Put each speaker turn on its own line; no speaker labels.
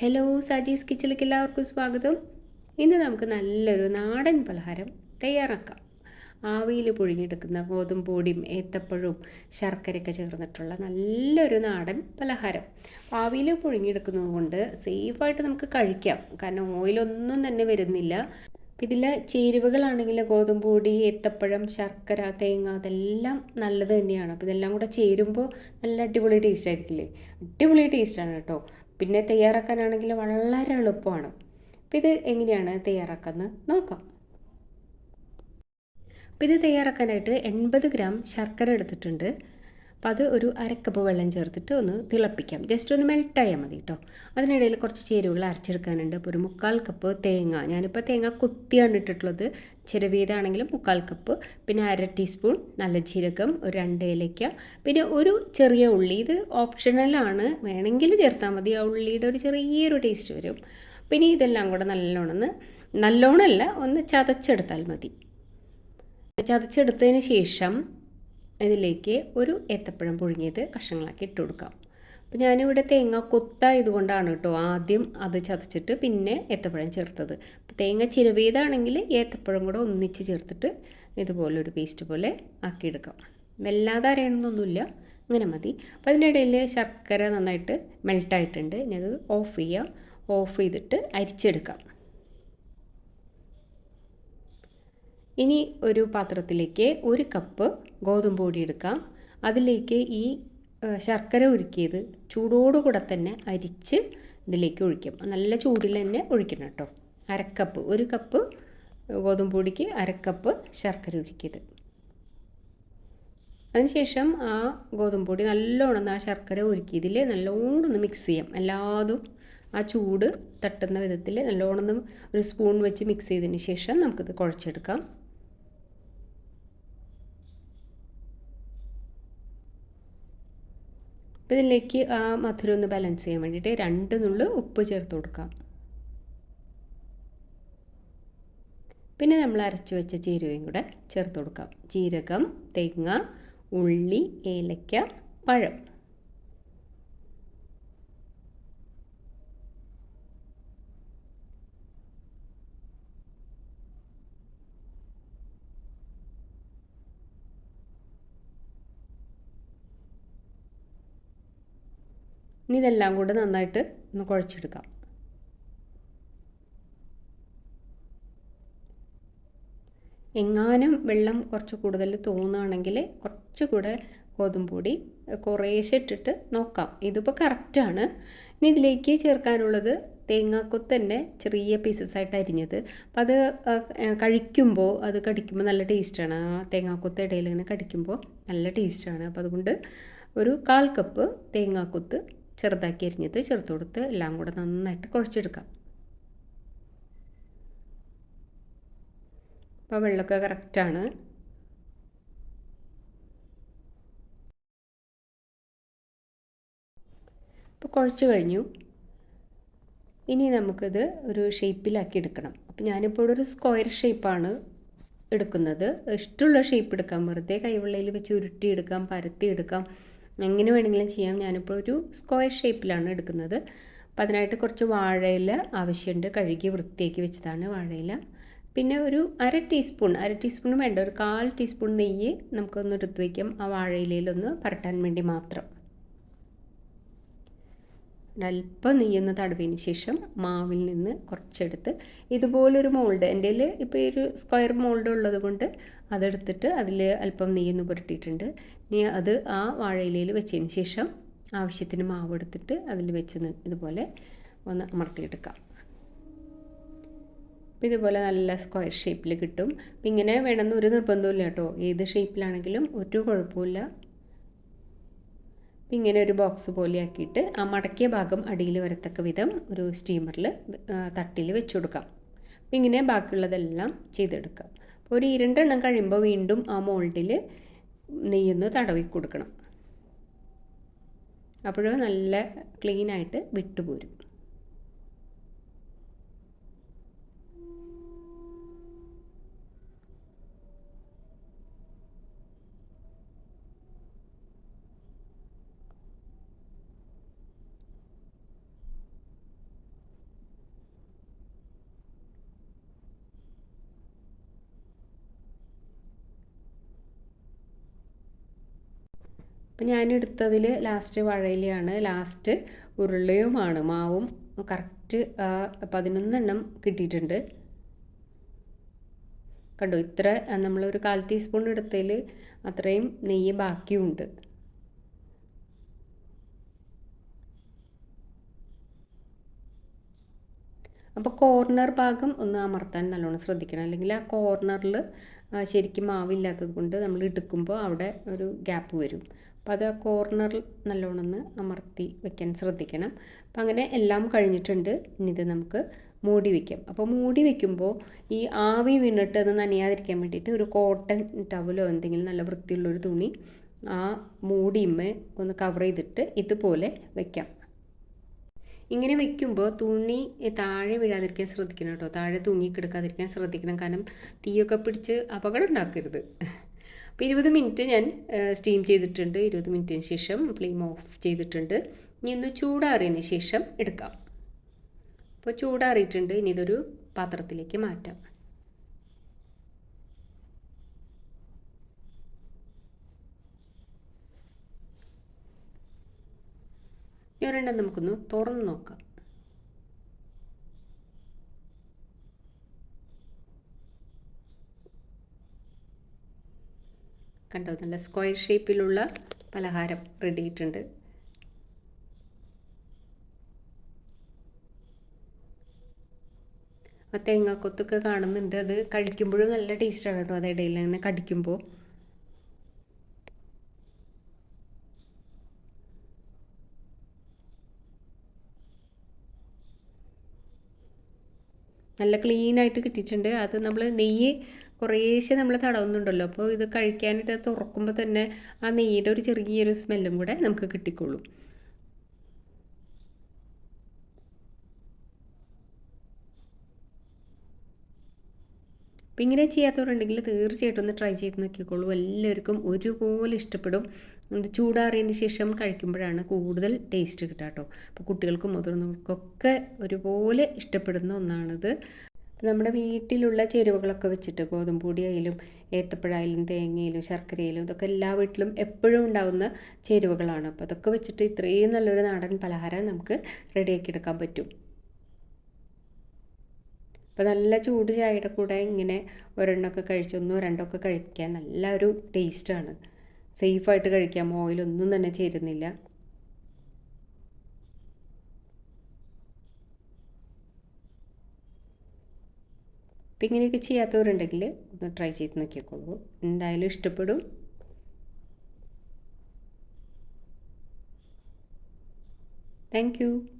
Hello Saji's കിച്ചണിലേക്ക് എല്ലാവർക്കും സ്വാഗതം. ഇന്ന് നമുക്ക് നല്ലൊരു നാടൻ പലഹാരം തയ്യാറാക്കാം. ആവിയിൽ പുഴുങ്ങിയെടുക്കുന്ന ഗോതമ്പ് പൊടിയും ഏത്തപ്പഴവും ശർക്കരയൊക്കെ ചേർന്നിട്ടുള്ള നല്ലൊരു നാടൻ പലഹാരം. ആവിയിൽ പുഴുങ്ങിയെടുക്കുന്നത് കൊണ്ട് സേഫായിട്ട് നമുക്ക് കഴിക്കാം. കാരണം ഓയിലൊന്നും തന്നെ വരുന്നില്ല. ഇതിൽ ചേരുവകളാണെങ്കിൽ ഗോതമ്പ് പൊടി ഏത്തപ്പഴം ശർക്കര തേങ്ങ അതെല്ലാം നല്ലത് തന്നെയാണ്. അപ്പോൾ ഇതെല്ലാം കൂടെ ചേരുമ്പോൾ നല്ല അടിപൊളി ടേസ്റ്റ് ആയിരിക്കില്ലേ? അടിപൊളി ടേസ്റ്റാണ് കേട്ടോ. പിന്നെ തയ്യാറാക്കാനാണെങ്കിൽ വളരെ എളുപ്പമാണ്. അപ്പോൾ ഇത് എങ്ങനെയാണ് തയ്യാറാക്കുന്നത് നോക്കാം. അപ്പോൾ ഇത് തയ്യാറാക്കാനായിട്ട് എൺപത് ഗ്രാം ശർക്കര എടുത്തിട്ടുണ്ട്. അപ്പോൾ അത് ഒരു അരക്കപ്പ് വെള്ളം ചേർത്തിട്ട് ഒന്ന് തിളപ്പിക്കാം. ജസ്റ്റ് ഒന്ന് മെൽട്ടായാൽ മതി കേട്ടോ. അതിനിടയിൽ കുറച്ച് ചേരുവകൾ അരച്ചെടുക്കാനുണ്ട്. അപ്പോൾ ഒരു മുക്കാൽ കപ്പ് തേങ്ങ ഞാനിപ്പോൾ തേങ്ങ കുത്തിയാണ് ഇട്ടിട്ടുള്ളത്. ചെറുവീതാണെങ്കിലും മുക്കാൽ കപ്പ് പിന്നെ അര ടീസ്പൂൺ നല്ല ജീരകം ഒരു രണ്ട് ഏലയ്ക്ക പിന്നെ ഒരു ചെറിയ ഉള്ളി. ഇത് ഓപ്ഷണലാണ് വേണമെങ്കിൽ ചേർത്താൽ മതി. ആ ഉള്ളിയുടെ ഒരു ചെറിയൊരു ടേസ്റ്റ് വരും. പിന്നെ ഇതെല്ലാം കൂടെ നല്ലോണം ഒന്ന് നല്ലോണമല്ല ഒന്ന് ചതച്ചെടുത്താൽ മതി. ചതച്ചെടുത്തതിന് ശേഷം ഇതിലേക്ക് ഒരു ഏത്തപ്പഴം പുഴുങ്ങിയത് കഷ്ണങ്ങളാക്കി ഇട്ട് കൊടുക്കാം. അപ്പോൾ ഞാനിവിടെ തേങ്ങ കൊത്തായതുകൊണ്ടാണ് കേട്ടോ ആദ്യം അത് ചതച്ചിട്ട് പിന്നെ ഏത്തപ്പഴം ചേർത്തത്. അപ്പോൾ തേങ്ങ ചിരവിയതാണെങ്കിൽ ഏത്തപ്പഴം കൂടെ ഒന്നിച്ച് ചേർത്തിട്ട് ഇതുപോലൊരു പേസ്റ്റ് പോലെ ആക്കിയെടുക്കാം. വല്ലാതെ അരയണമെന്നൊന്നുമില്ല അങ്ങനെ മതി. അപ്പോൾ അതിനിടയിൽ ശർക്കര നന്നായിട്ട് മെൽട്ടായിട്ടുണ്ട്. ഇനി അത് ഓഫ് ചെയ്യാം. ഓഫ് ചെയ്തിട്ട് അരിച്ചെടുക്കാം. ഇനി ഒരു പാത്രത്തിലേക്ക് ഒരു കപ്പ് ഗോതമ്പ് പൊടി എടുക്കാം. അതിലേക്ക് ഈ ശർക്കര ഉരുക്കിയത് ചൂടോടുകൂടെ തന്നെ അരിച്ച് ഇതിലേക്ക് ഒഴിക്കും. നല്ല ചൂടിൽ തന്നെ ഒഴിക്കണം കേട്ടോ. അരക്കപ്പ് ഒരു കപ്പ് ഗോതമ്പ് പൊടിക്ക് അരക്കപ്പ് ശർക്കര ഉരുക്കിയത്. അതിനുശേഷം ആ ഗോതമ്പ് പൊടി നല്ലോണം ആ ശർക്കര ഉരുക്കിയതിൽ നല്ലോണം ഒന്ന് മിക്സ് ചെയ്യാം. എല്ലാതും ആ ചൂട് തട്ടുന്ന വിധത്തിൽ നല്ലോണം ഒരു സ്പൂൺ വെച്ച് മിക്സ് ചെയ്തതിന് ശേഷം നമുക്കിത് കുഴച്ചെടുക്കാം. അപ്പോൾ ഇതിലേക്ക് ആ മധുരം ഒന്ന് ബാലൻസ് ചെയ്യാൻ വേണ്ടിയിട്ട് രണ്ട് നുള്ളു ഉപ്പ് ചേർത്ത് കൊടുക്കാം. പിന്നെ നമ്മൾ അരച്ചു വെച്ച ജീരകയും കൂടെ ചേർത്ത് കൊടുക്കാം. ജീരകം തേങ്ങ ഉള്ളി ഏലക്ക പഴം. ഇനി ഇതെല്ലാം കൂടെ നന്നായിട്ട് ഒന്ന് കുഴച്ചെടുക്കാം. എങ്ങാനും വെള്ളം കുറച്ച് കൂടുതൽ തോന്നുകയാണെങ്കിൽ കുറച്ചുകൂടെ കൂടെ ഗോതമ്പൊടി കുറേശ്ശെ ഇട്ടിട്ട് നോക്കാം. ഇതിപ്പോൾ കറക്റ്റാണ് ഇനി ഇതിലേക്ക് ചേർക്കാനുള്ളത് തേങ്ങാക്കൊത്തന്നെ ചെറിയ പീസസ് ആയിട്ട് അരിഞ്ഞത്. അപ്പോൾ അത് കഴിക്കുമ്പോൾ അത് കടിക്കുമ്പോൾ നല്ല ടേസ്റ്റാണ് ആ തേങ്ങാക്കൊത്ത് ഇടയിൽ ഇങ്ങനെ കടിക്കുമ്പോൾ നല്ല ടേസ്റ്റാണ് അപ്പോൾ അതുകൊണ്ട് ഒരു കാൽ കപ്പ് തേങ്ങാക്കൊത്ത് ചെറുതാക്കി അരിഞ്ഞത് ചേർത്ത് കൊടുത്ത് എല്ലാം കൂടെ നന്നായിട്ട് കുഴച്ചെടുക്കാം. അപ്പോൾ വെള്ളമൊക്കെ കറക്റ്റാണ് ഇപ്പോൾ കുഴച്ച് കഴിഞ്ഞു. ഇനി നമുക്കിത് ഒരു ഷേപ്പിലാക്കി എടുക്കണം. അപ്പോൾ ഞാനിപ്പോൾ ഒരു സ്ക്വയർ ഷേപ്പാണ് എടുക്കുന്നത്. ഇഷ്ടമുള്ള ഷേപ്പ് എടുക്കാം. വെറുതെ കൈവെള്ളയിൽ വെച്ച് ഉരുട്ടിയെടുക്കാം പരത്തിയെടുക്കാം. എങ്ങനെ വേണമെങ്കിലും ചെയ്യാം. ഞാനിപ്പോൾ ഒരു സ്ക്വയർ ഷേപ്പിലാണ് എടുക്കുന്നത്. അപ്പോൾ അതിനായിട്ട് കുറച്ച് വാഴയില ആവശ്യമുണ്ട്. കഴുകി വൃത്തിയാക്കി വെച്ചതാണ് വാഴയില. പിന്നെ ഒരു അര ടീസ്പൂൺ അര ടീസ്പൂൺ വേണ്ട ഒരു കാൽ ടീസ്പൂൺ നെയ്യ് നമുക്കൊന്ന് എടുത്ത് വയ്ക്കാം ആ വാഴയിലയിലൊന്ന് പരട്ടാൻ വേണ്ടി മാത്രം. ഒരല്പം നെയ്യൊന്ന് തടവിന് ശേഷം മാവിൽ നിന്ന് കുറച്ചെടുത്ത് ഇതുപോലൊരു മോൾഡ് എന്റെ ഇപ്പോൾ ഈ ഒരു സ്ക്വയർ മോൾഡ് ഉള്ളത് കൊണ്ട് അതെടുത്തിട്ട് അതിൽ അല്പം നെയ്യൊന്ന് പുരട്ടിയിട്ടുണ്ട്. ഇനി അത് ആ വാഴയിലയിൽ വെച്ചതിന് ശേഷം ആവശ്യത്തിന് മാവ് എടുത്തിട്ട് അതിൽ വെച്ച് ഇതുപോലെ ഒന്ന് അമർത്തിയെടുക്കാം. അപ്പോൾ ഇതുപോലെ നല്ല സ്ക്വയർ ഷേപ്പിൽ കിട്ടും. ഇങ്ങനെ വേണമെന്ന് ഒരു നിർബന്ധമില്ല കേട്ടോ. ഏത് ഷേപ്പിലാണെങ്കിലും ഒരു കുഴപ്പമില്ല ഇങ്ങനെ ഒരു ബോക്സ് പോലെയാക്കിയിട്ട് ആ മടക്കിയ ഭാഗം അടിയിൽ വരത്തക്ക വിധം ഒരു സ്റ്റീമറിൽ തട്ടിൽ വെച്ച് കൊടുക്കാം. അപ്പം ഇങ്ങനെ ബാക്കിയുള്ളതെല്ലാം ചെയ്തെടുക്കാം. അപ്പോൾ ഒരു ഇരണ്ടെണ്ണം കഴിയുമ്പോൾ വീണ്ടും ആ മോൾഡിൽ നെയ്യൊന്ന് തടവി കൊടുക്കണം. അപ്പോഴും നല്ല ക്ലീനായിട്ട് വിട്ടുപോരും. അപ്പം ഞാൻ എടുത്തതിൽ ലാസ്റ്റ് വാഴയിലയാണ് ലാസ്റ്റ് ഉരുളയുമാണ്. മാവും കറക്റ്റ് പതിനൊന്നെണ്ണം കിട്ടിയിട്ടുണ്ട്. കണ്ടോ? ഇത്ര നമ്മളൊരു കാൽ ടീസ്പൂൺ എടുത്തതിൽ അത്രയും നെയ്യ് ബാക്കിയുണ്ട്. അപ്പോൾ കോർണർ ഭാഗം ഒന്ന് അമർത്താൻ നല്ലോണം ശ്രദ്ധിക്കണം. അല്ലെങ്കിൽ ആ കോർണറിൽ ശരിക്കും മാവില്ലാത്തത് കൊണ്ട് നമ്മൾ എടുക്കുമ്പോൾ അവിടെ ഒരു ഗ്യാപ്പ് വരും. അപ്പോൾ അത് ആ കോർണറിൽ നല്ലോണം ഒന്ന് അമർത്തി വെക്കാൻ ശ്രദ്ധിക്കണം. അപ്പം അങ്ങനെ എല്ലാം കഴിഞ്ഞിട്ടുണ്ട്. ഇനി ഇത് നമുക്ക് മൂടി വയ്ക്കാം അപ്പോൾ മൂടി വയ്ക്കുമ്പോൾ ഈ ആവി വീണിട്ട് അത് നനയാതിരിക്കാൻ വേണ്ടിയിട്ട് ഒരു കോട്ടൺ ടവലോ എന്തെങ്കിലും നല്ല വൃത്തിയുള്ളൊരു തുണി ആ മൂടിയുമ്മേ ഒന്ന് കവർ ചെയ്തിട്ട് ഇതുപോലെ വയ്ക്കാം ഇങ്ങനെ വെക്കുമ്പോൾ തുണി താഴെ വീഴാതിരിക്കാൻ ശ്രദ്ധിക്കണം കേട്ടോ. താഴെ തൂങ്ങി കിടക്കാതിരിക്കാൻ ശ്രദ്ധിക്കണം. കാരണം തീയൊക്കെ പിടിച്ച് അപകടം ഉണ്ടാക്കരുത്. അപ്പോൾ ഇരുപത് മിനിറ്റ് ഞാൻ സ്റ്റീം ചെയ്തിട്ടുണ്ട്. ഇരുപത് മിനിറ്റിന് ശേഷം ഫ്ലെയിം ഓഫ് ചെയ്തിട്ടുണ്ട്. ഇനി ഒന്ന് ചൂടാറിയതിന് ശേഷം എടുക്കാം. അപ്പോൾ ചൂടാറിയിട്ടുണ്ട്. ഇനി ഇതൊരു പാത്രത്തിലേക്ക് മാറ്റാം. ഒരെണ്ണം നമുക്കൊന്ന് തുറന്ന് നോക്കാം. കണ്ടോ നല്ല സ്ക്വയർ ഷേപ്പിലുള്ള പലഹാരം റെഡി ആയിട്ടുണ്ട്. ആ തേങ്ങാക്കൊത്തൊക്കെ കാണുന്നുണ്ട്. അത് കഴിക്കുമ്പോഴും നല്ല ടേസ്റ്റാണ് കേട്ടോ അത് ഇടയിൽ അങ്ങനെ കടിക്കുമ്പോൾ നല്ല ക്ലീൻ ആയിട്ട് കിട്ടിയിട്ടുണ്ട്. അത് നമ്മൾ നെയ്യ് കുറേശ്ശെ നമ്മൾ തടവുന്നുണ്ടല്ലോ. അപ്പോൾ ഇത് കഴിക്കാനായിട്ട് തുറക്കുമ്പോൾ തന്നെ ആ നെയ്യുടെ ഒരു ചെറിയൊരു സ്മെല്ലും കൂടെ നമുക്ക് കിട്ടിക്കോളും. അപ്പം ഇങ്ങനെ ചെയ്യാത്തവരുണ്ടെങ്കിൽ തീർച്ചയായിട്ടും ഒന്ന് ട്രൈ ചെയ്ത് നോക്കിക്കോളൂ. എല്ലാവർക്കും ഒരുപോലെ ഇഷ്ടപ്പെടും. ചൂടാറിയതിന് ശേഷം കഴിക്കുമ്പോഴാണ് കൂടുതൽ ടേസ്റ്റ് കിട്ടുക കേട്ടോ അപ്പോൾ കുട്ടികൾക്കും മുതിർന്നവർക്കൊക്കെ ഒരുപോലെ ഇഷ്ടപ്പെടുന്ന ഒന്നാണിത്. നമ്മുടെ വീട്ടിലുള്ള ചേരുവകളൊക്കെ വെച്ചിട്ട് ഗോതമ്പ് പൊടി ആയാലും ഏത്തപ്പഴമായാലും തേങ്ങയിലും ശർക്കരയിലും ഇതൊക്കെ എല്ലാ വീട്ടിലും എപ്പോഴും ഉണ്ടാകുന്ന ചേരുവകളാണ്. അപ്പോൾ അതൊക്കെ വെച്ചിട്ട് ഇത്രയും നല്ലൊരു നാടൻ പലഹാരം നമുക്ക് റെഡിയാക്കി എടുക്കാൻ പറ്റും. അപ്പോൾ നല്ല ചൂട് ചായയുടെ കൂടെ ഇങ്ങനെ ഒരെണ്ണമൊക്കെ കഴിച്ചൊന്നോ രണ്ടോ ഒക്കെ കഴിക്കാൻ നല്ല ഒരു ടേസ്റ്റാണ് സേഫായിട്ട് കഴിക്കാം. ഓയിലൊന്നും തന്നെ ചേരുന്നില്ല. അപ്പം ഇങ്ങനെയൊക്കെ ചെയ്യാത്തവരുണ്ടെങ്കിൽ ഒന്ന് ട്രൈ ചെയ്ത് നോക്കിക്കോളൂ. എന്തായാലും ഇഷ്ടപ്പെടും. താങ്ക്